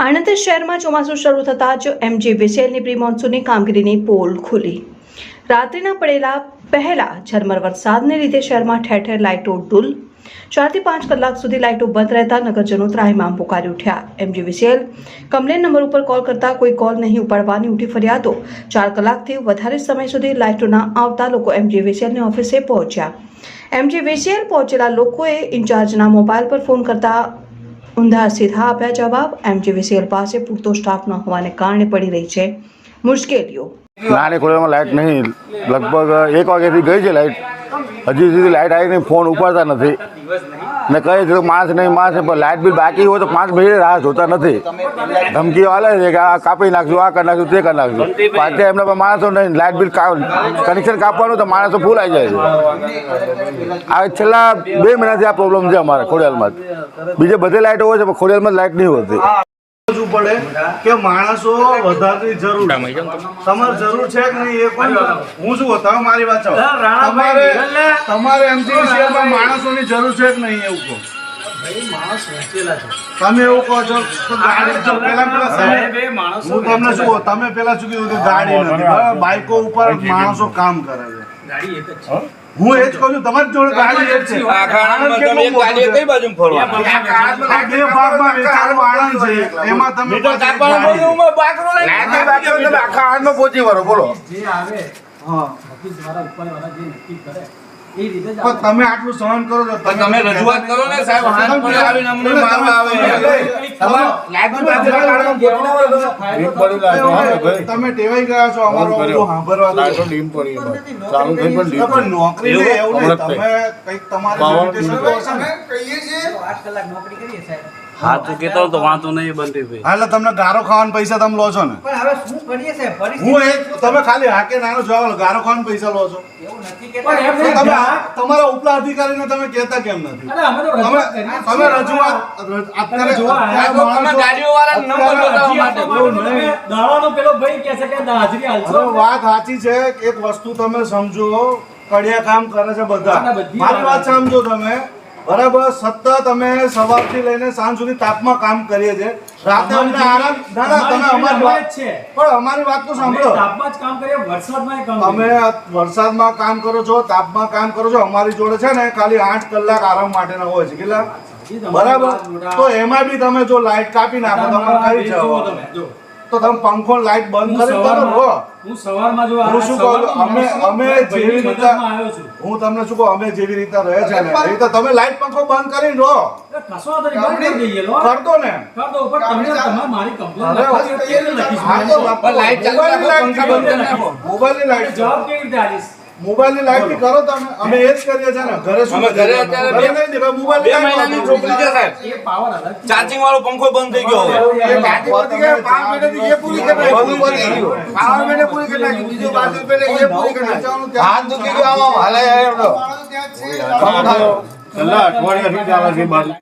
આણંદ શહેરમાં ચોમાસું શરૂ થતાં જ એમજી વિશેલની પ્રી મોન્સૂનની કામગીરીની પોલ ખુલી. રાત્રિના પડેલા પહેલા ઝરમર વરસાદને લીધે શહેરમાં ઠેર ઠેર લાઇટો ડૂલ. ચારથી પાંચ કલાક સુધી લાઇટો બંધ રહેતા નગરજનો ત્રાહીમામ પુકારી ઉઠ્યા. એમજી વિસેલ કમ્પ્લેન નંબર ઉપર કોલ કરતા કોઈ કોલ નહીં ઉપાડવાની ઉઠી ફરિયાદો ચાર કલાકથી વધારે સમય સુધી લાઇટો ના આવતા લોકો એમજી વિશેલની ઓફિસે પહોંચ્યા. એમજી વિશેલ પહોંચેલા લોકોએ ઇન્ચાર્જના મોબાઈલ પર ફોન કરતા ઊંધા સીધા આપ્યા જવાબ. એમજીવીસીએલ પાસે પૂરતો સ્ટાફ ન હોવાને કારણે પડી રહી છે. મુશ્કેલીઓ. નાની ખોલામાં લાઇટ નહીં. લગભગ એક વાગ્યાથી ગઈ છે લાઇટ હજી સુધી લાઇટ આવી નહીં ફોન ઉપાડતા નથી. ને કહે છે માસ નહીં, માણસ પણ લાઇટ બિલ બાકી હોય તો પાંચ મિનિટ રાહ જોતા નથી. ધમકીઓ હાલે છે કે આ કાપી નાખશું આ કરી નાખશું તે કરી નાખશું પાછા એમના પણ માણસો નહીં લાઇટ બિલ કનેક્શન કાપવાનું તો માણસો ફૂલ આવી જાય છે. આ છેલ્લા બે મહિનાથી આ પ્રોબ્લેમ છે અમારે ખોડિયાલમાં બીજે બધે લાઇટો હોય છે, પણ ખોડિયાલમાં લાઇટ નહીં હોતી. સમજવું પડે કે માણસો વધારની જરૂર તમારે જરૂર છે કે નહીં એ પણ હું શું કહું, તમે મારી વાત તમારે તમારે તમારે એમજી શહેરમાં માણસોની જરૂર છે કે નહીં એવું કહો? તમે એવું કહો છો? તો ગાડી જો પેલા પેલા હું તમને શું કહું તમે પેલા શું કીધું કે ગાડી નથી. બાઈકો ઉપર માણસો કામ કરે છે. હું એ જ કહું છું તમારી જોડે ગાડી એક છે. આણંદ કેટલું મોટું છે? આ બે ભાગમાં વેચાણું આણંદ છે. એમાં તમે પાછી તમે આખા આણંદમાં પહોંચી વળો બોલો. હા ઓફિસ દ્વારા ઉપરવાળા જે નક્કી કરે જ પણ તમે આટલું સહન કરો છો તમે રજૂઆત કરો ને સાહેબ હાથ પર આવીને અમને મારવા આવે. તમે ટેવાઈ ગયા છો અમારું બધું સાંભળવાથી. પણ નોકરી એવું તમે કંઈક તમારે કહીએ ને આઠ કલાક નોકરી કરીએ સાહેબ. હા તું કેતો તો વાંધો નહીં બનતી ભાઈ એટલે તમને ગારો ખાવાના પૈસા તમે લો છો ને. પણ હવે શું કરીએ સાહેબ? હું તમે ખાલી હાકે નાનો જવાબ લો ગારો ખાવાના પૈસા લો છો. એવું નથી પણ એમ તમે તમારા ઉપલા અધિકારીને તમે કહેતા કેમ નથી? અરે અમે તો તમે તમે રજૂઆત અત્યારે જોવા તમે ગાડીઓ વાળા નંબર બતાવવા માટે. દાડાનો પેલો ભાઈ કહે છે કે હાજરી હાલશો. અરે વાત સાચી છે કે એક વસ્તુ તમે સમજો કડિયા કામ કરે છે બધા. મારી વાત વાત સમજો તમે. બરાબર સતત અમે સવારથી લઈને સાંજ સુધી તાપમાં કામ કરીએ છીએ. રાતે અમને આરામ ના ના તમે અમારી વાત છે. પણ અમારી વાત તો સાંભળો. તાપમાં જ કામ કરીએ વરસાદમાં કામ તમે વરસાદમાં કામ કરો છો તાપમાં કામ કરો છો અમારી જોડે છે ને ખાલી આઠ કલાક આરામ માટેના હોય છે. કેટલા? બરાબર? તો એમાં બી તમે જો લાઈટ કાપી નાખો તમારે તમે કઈ જુઓ. તો તમે પંખો લાઈટ બંધ હું કરી તમે હું. સવારમાં જો આ હું શું કહું? અમે- અમે જેવી રીતે- આવ્યો છું. હું તમને શું કહું? અમે જેવી રીતે રહે છે ને એ તો તમે લાઈટ પંખો બંધ કરી રહો. કશો બંધ કરી દઈએ લો. કર દો ને કર દો, પણ તમે મારી લખો. લાઈટ ચાલુ પંખા બંધ કરી નાખો. મોબાઈલની લાઈટ જવાબ કેવી રીતે આલીશ? મોબાઈલની લાઈટથી કરો તમે. અમે એ જ કરીએ છે ને. ઘરે શું અમે ઘરે અત્યારે બે- નહીં દેખાય, બે મહિનાની છોકરી છે સાહેબ. એ power અલગ ચાર્જિંગ વાળો પંખો બંધ થઈ ગયો હવે. એ હાથ દુખી ગયો આમાં. હાલે છે બાજુ.